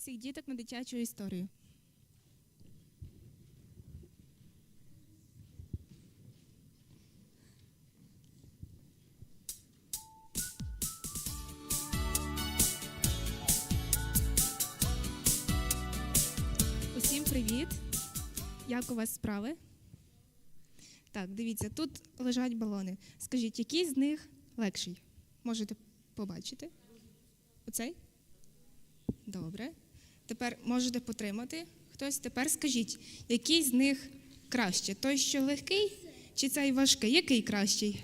всіх діток на дитячу історію. Усім привіт! Як у вас справи? Так, дивіться, тут лежать балони. Скажіть, який з них легший? Можете побачити? Оцей? Добре. Тепер можете потримати хтось. Тепер скажіть, який з них краще? Той, що легкий, чи цей важкий? Який кращий?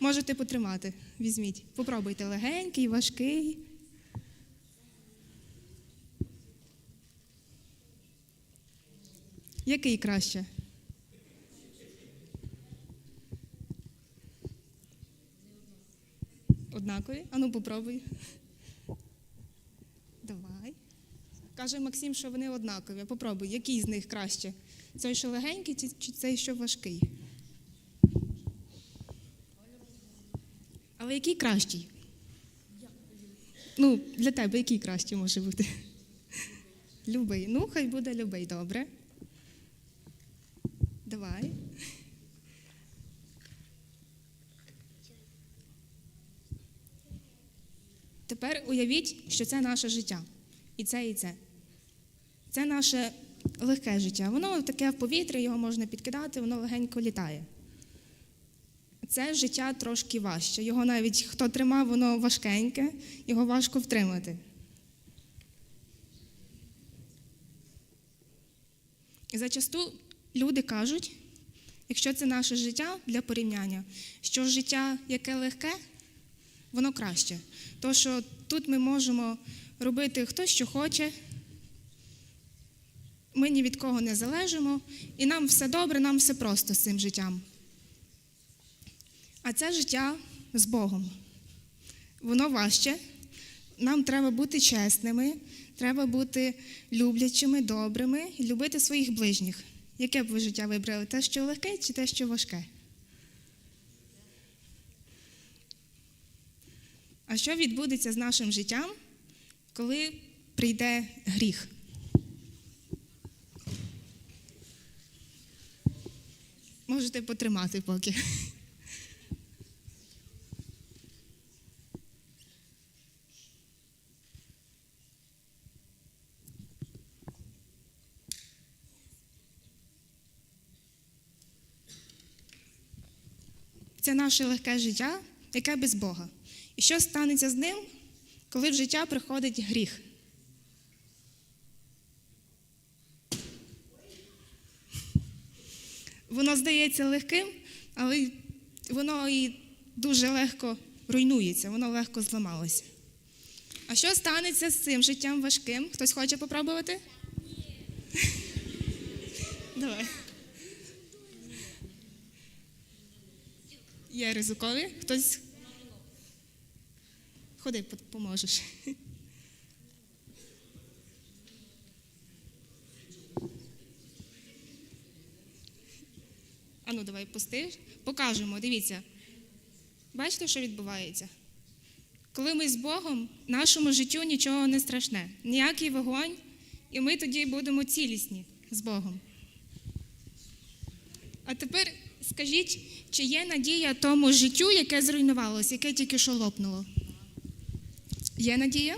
Можете потримати. Візьміть. Попробуйте легенький, важкий. Який краще? Однакові? Ану, попробуй. Давай. Каже Максим, що вони однакові. Попробуй, який з них краще? Цей, що легенький, чи, цей, що важкий? Але який кращий? Ну, для тебе який кращий може бути? Любий. Ну, хай буде любий, добре. Давай. Тепер уявіть, що це наше життя. І це, і це. Це наше легке життя. Воно таке в повітрі, його можна підкидати, воно легенько літає. Це життя трошки важче. Його навіть хто тримав, воно важкеньке, його важко втримати. І зачасту люди кажуть, якщо це наше життя для порівняння, що життя, яке легке, воно краще. То, що тут ми можемо робити хто що хоче, ми ні від кого не залежимо, і нам все добре, нам все просто з цим життям. А це життя з Богом. Воно важче. Нам треба бути чесними, треба бути люблячими, добрими і любити своїх ближніх. Яке б ви життя вибрали? Те, що легке, чи те, що важке? А що відбудеться з нашим життям, коли прийде гріх? Можете потримати поки. Це наше легке життя, яке без Бога. І що станеться з ним, коли в життя приходить гріх? Воно здається легким, але воно і дуже легко руйнується, воно легко зламалося. А що станеться з цим життям важким? Хтось хоче попробувати? Давай. Є ризикові? Хтось Ходи, поможеш. Ану, давай пусти. Покажемо, дивіться. Бачите, що відбувається? Коли ми з Богом, нашому життю нічого не страшне, ніякий вогонь, і ми тоді будемо цілісні з Богом. А тепер скажіть, чи є надія тому життю, яке зруйнувалося, яке тільки що лопнуло? Є надія?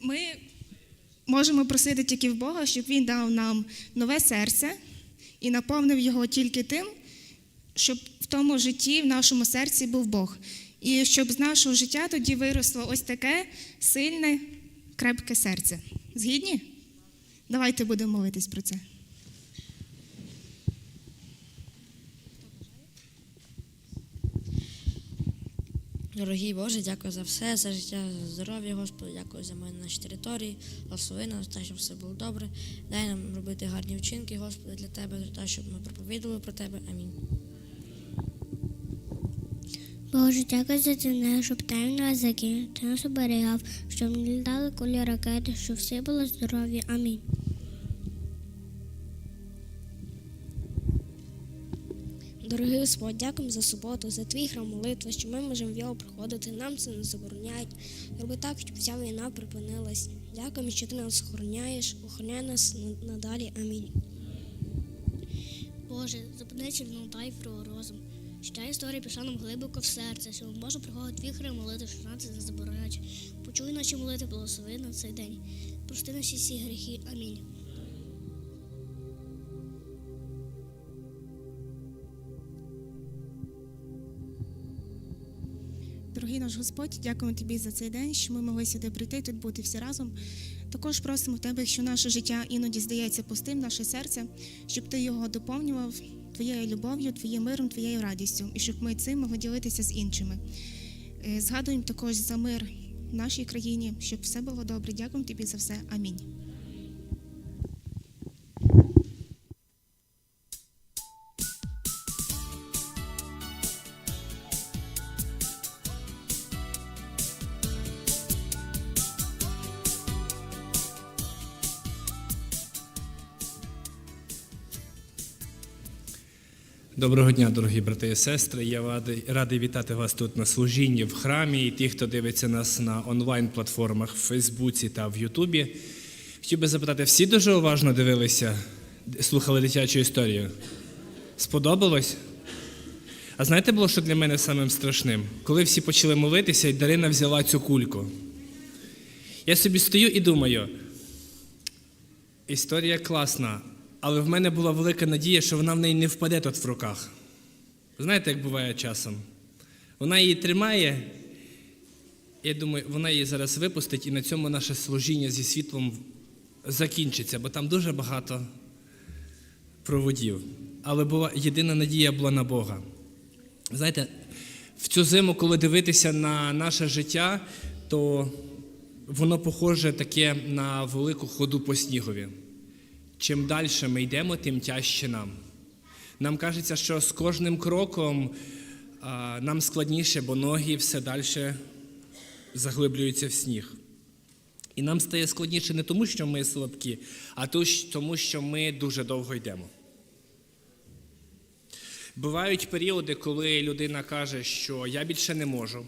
Ми можемо просити тільки в Бога, щоб Він дав нам нове серце і наповнив його тільки тим, щоб в тому житті, в нашому серці був Бог. І щоб з нашого життя тоді виросло ось таке сильне, крепке серце. Згідні? Давайте будемо молитись про це. Дорогий Боже, дякую за все, за життя, за здоров'я, Господи, дякую за мене на нашій території, благослови нас, те, щоб все було добре. Дай нам робити гарні вчинки, Господи, для Тебе, для щоб ми проповідували про Тебе. Амінь. Боже, дякую за це, щоб нас закинув, ти нас оберігав, щоб не літали кулі ракети, щоб всі були здорові. Амінь. Дорогий Господь, дякуємо за суботу, за твій храм молитви, що ми можемо в його приходити. Нам це не забороняють. Роби так, щоб ця війна припинилась. Дякуємо, що ти нас охороняєш, охороняй нас надалі. Амінь. Боже, зупини цільну дай про розум. Що ця історія пішла нам глибоко в серце, що ми можемо приходити твій храм молити, що нам це не забороняють. Почуй наші молити, благослови на цей день. Прости наші всі гріхи. Амінь. Дорогий наш Господь, дякуємо тобі за цей день, що ми могли сюди прийти, тут бути всі разом. Також просимо тебе, якщо наше життя іноді здається пустим, наше серце, щоб ти його доповнював твоєю любов'ю, твоїм миром, твоєю радістю, і щоб ми цим могли ділитися з іншими. Е, Згадуємо також за мир в нашій країні, щоб все було добре. Дякуємо тобі за все. Амінь. Доброго дня, дорогі брати і сестри. Я радий, вітати вас тут на служінні в храмі і ті, хто дивиться нас на онлайн-платформах в Фейсбуці та в Ютубі. Хотів би запитати, всі дуже уважно дивилися, слухали дитячу історію? Сподобалось? А знаєте, було, що для мене самим страшним? Коли всі почали молитися, і Дарина взяла цю кульку. Я собі стою і думаю, Історія класна, але в мене була велика надія, що вона в неї не впаде тут в руках. Знаєте, як буває часом? Вона її тримає, я думаю, вона її зараз випустить, і на цьому наше служіння зі світлом закінчиться, бо там дуже багато проводів. Але була єдина надія була на Бога. Знаєте, в цю зиму, коли дивитися на наше життя, то воно похоже таке на велику ходу по снігові. Чим далі ми йдемо, тим тяжче нам. Нам кажеться, що з кожним кроком а, нам складніше, бо ноги все далі заглиблюються в сніг. І нам стає складніше не тому, що ми слабкі, а то- тому, що ми дуже довго йдемо. Бувають періоди, коли людина каже, що я більше не можу,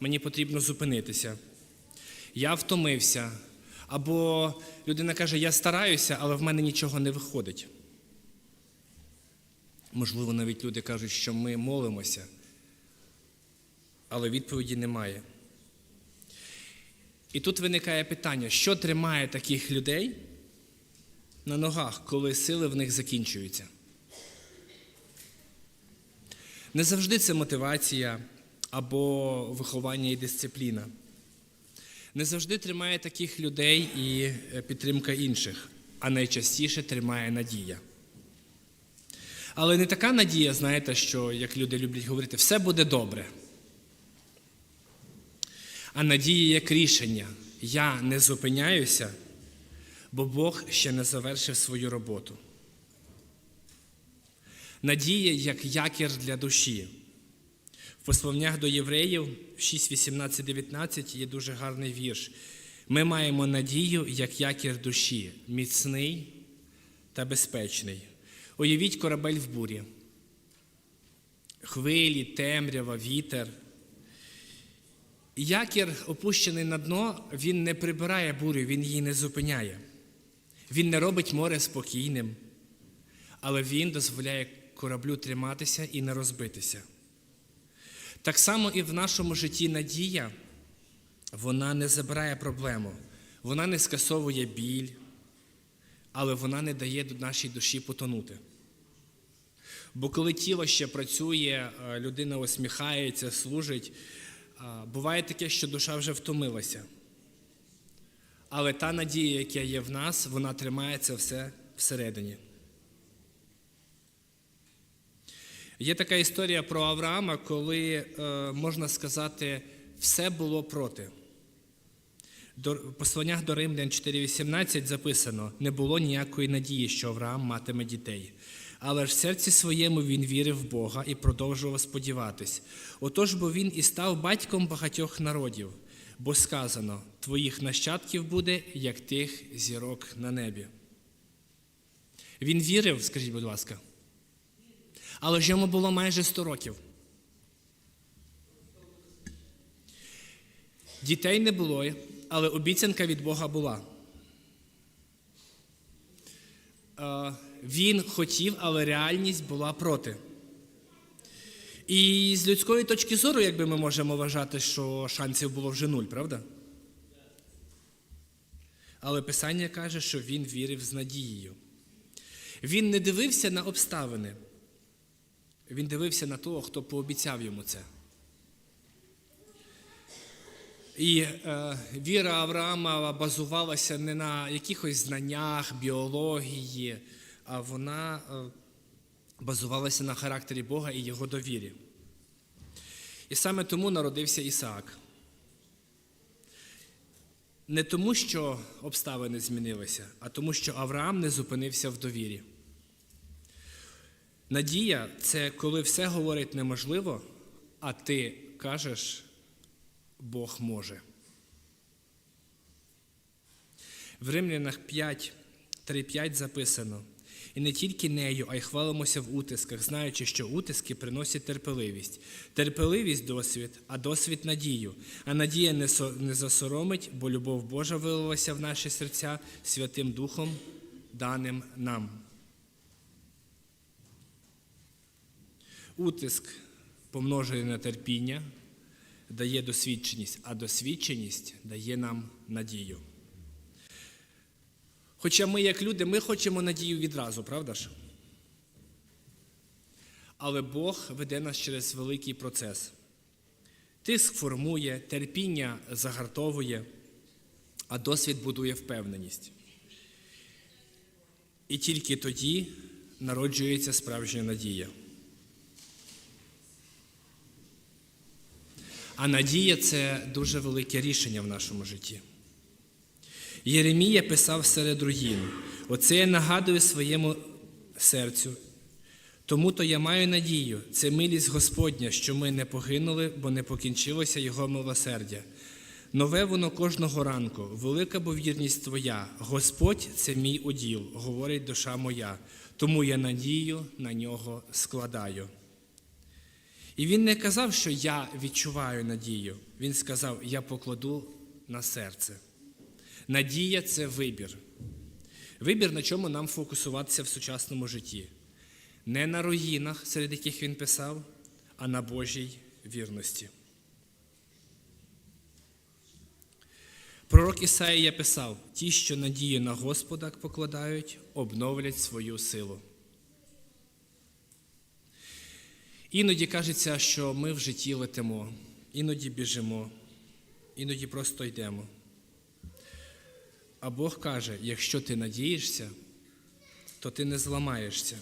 мені потрібно зупинитися я втомився. Або людина каже, я стараюся, але в мене нічого не виходить. Можливо, навіть люди кажуть, що ми молимося, але відповіді немає. І тут виникає питання, що тримає таких людей на ногах, коли сили в них закінчуються? Не завжди це мотивація або виховання і дисципліна. Не завжди тримає таких людей і е, підтримка інших, а найчастіше тримає надія. Але не така надія, знаєте, що, як люди люблять говорити, все буде добре. А надія як рішення. Я не зупиняюся, бо Бог ще не завершив свою роботу. Надія як якір для душі. В посланнях до євреїв 6, 18, 19 є дуже гарний вірш. Ми маємо надію як якір душі, міцний та безпечний. Уявіть корабель в бурі. Хвилі, темрява, вітер. Якір, опущений на дно, він не прибирає бурю, він її не зупиняє. Він не робить море спокійним, але він дозволяє кораблю триматися і не розбитися. Так само і в нашому житті надія, вона не забирає проблему, вона не скасовує біль, але вона не дає нашій душі потонути. Бо коли тіло ще працює, е, людина усміхається, служить, е, буває таке, що душа вже втомилася. Але та надія, яка є в нас, вона тримає це все всередині. Є така історія про Авраама, коли, е, можна сказати, все було проти. В посланнях до Римлян 4.18 записано: не було ніякої надії, що Авраам матиме дітей. Але ж в серці своєму він вірив в Бога і продовжував сподіватись. Отож, бо він і став батьком багатьох народів, бо сказано: твоїх нащадків буде, як тих зірок на небі. Він вірив, скажіть, будь ласка. Але ж йому було майже 100 років. Дітей не було, але обіцянка від Бога була. Е, Він хотів, але реальність була проти. І з людської точки зору, якби ми можемо вважати, що шансів було вже нуль, правда? Але Писання каже, що він вірив з надією. Він не дивився на обставини. Він дивився на того, хто пообіцяв йому це. І е, віра Авраама базувалася не на якихось знаннях, біології, а вона е, базувалася на характері Бога і його довірі. І саме тому народився Ісаак. Не тому, що обставини змінилися, а тому, що Авраам не зупинився в довірі. Надія це коли все говорить неможливо, а ти кажеш, Бог може. В Римлянах 5, 3.5 записано. І не тільки нею, а й хвалимося в утисках, знаючи, що утиски приносять терпеливість. Терпеливість досвід, а досвід надію. А надія не, засоромить, бо любов Божа вилилася в наші серця Святим Духом, даним нам. Утиск помножений на терпіння дає досвідченість, а досвідченість дає нам надію. Хоча ми, як люди, ми хочемо надію відразу, правда ж? Але Бог веде нас через великий процес. Тиск формує, терпіння загартовує, а досвід будує впевненість. І тільки тоді народжується справжня надія. А надія це дуже велике рішення в нашому житті. Єремія писав серед руїн: Оце я нагадую своєму серцю. Тому то я маю надію, це милість Господня, що ми не погинули, бо не покінчилося Його милосердя. Нове воно кожного ранку, велика бо вірність Твоя. Господь це мій уділ, говорить душа моя, тому я надію на нього складаю. І він не казав, що я відчуваю надію. Він сказав, я покладу на серце. Надія це вибір. Вибір, на чому нам фокусуватися в сучасному житті. Не на руїнах, серед яких він писав, а на Божій вірності. Пророк Ісаїя писав: ті, що надію на Господа покладають, обновлять свою силу. Іноді кажеться, що ми в житті летимо, іноді біжимо, іноді просто йдемо. А Бог каже: якщо ти надієшся, то ти не зламаєшся.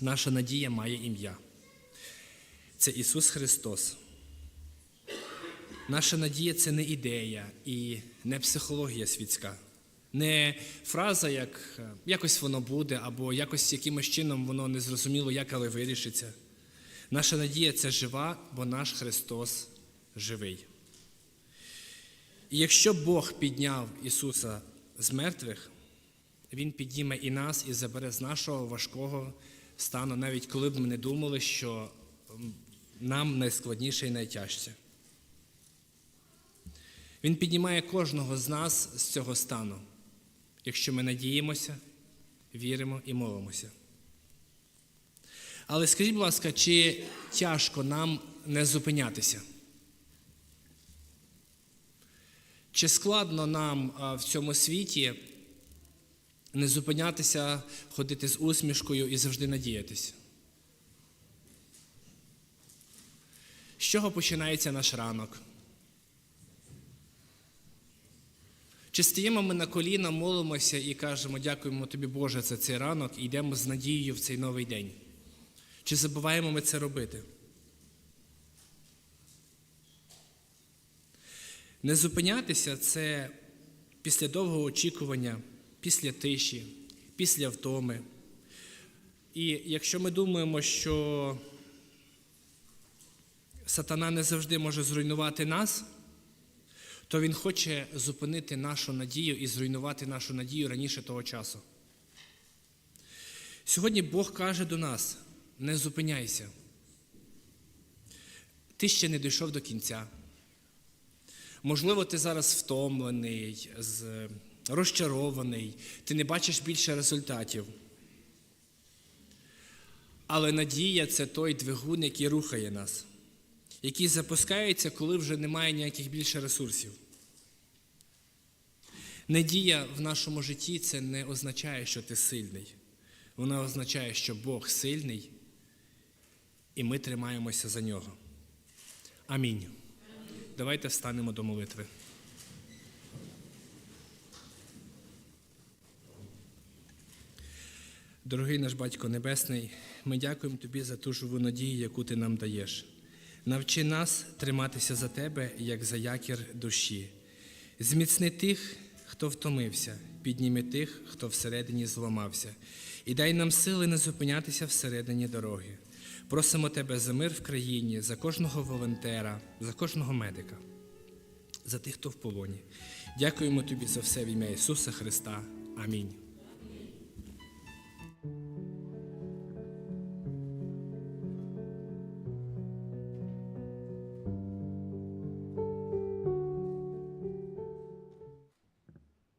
Наша надія має ім'я. Це Ісус Христос. Наша надія це не ідея і не психологія світська, не фраза, як якось воно буде, або якось якимось чином воно не зрозуміло, як але вирішиться. Наша надія це жива, бо наш Христос живий. І якщо Бог підняв Ісуса з мертвих, Він підніме і нас і забере з нашого важкого стану, навіть коли б ми не думали, що нам найскладніше і найтяжче. Він піднімає кожного з нас з цього стану, якщо ми надіємося, віримо і молимося. Але скажіть, будь ласка, чи тяжко нам не зупинятися? Чи складно нам в цьому світі не зупинятися, ходити з усмішкою і завжди надіятися? З чого починається наш ранок? Чи стаємо ми на коліна, молимося і кажемо, дякуємо тобі, Боже, за цей ранок і йдемо з надією в цей новий день? Чи забуваємо ми це робити? Не зупинятися це після довгого очікування, після тиші, після втоми. І якщо ми думаємо, що сатана не завжди може зруйнувати нас, то він хоче зупинити нашу надію і зруйнувати нашу надію раніше того часу. Сьогодні Бог каже до нас: не зупиняйся. Ти ще не дійшов до кінця. Можливо, ти зараз втомлений, розчарований, ти не бачиш більше результатів. Але надія це той двигун, який рухає нас, який запускається, коли вже немає ніяких більше ресурсів. Надія в нашому житті це не означає, що ти сильний. Вона означає, що Бог сильний, і ми тримаємося за нього. Амінь. Давайте встанемо до молитви. Дорогий наш Батько Небесний, ми дякуємо Тобі за ту живу надію, яку Ти нам даєш. Навчи нас триматися за Тебе, як за якір душі. Зміцни тих, хто втомився, підніми тих, хто всередині зламався, і дай нам сили не зупинятися всередині дороги. Просимо Тебе за мир в країні, за кожного волонтера, за кожного медика, за тих, хто в полоні. Дякуємо Тобі за все в ім'я Ісуса Христа. Амінь.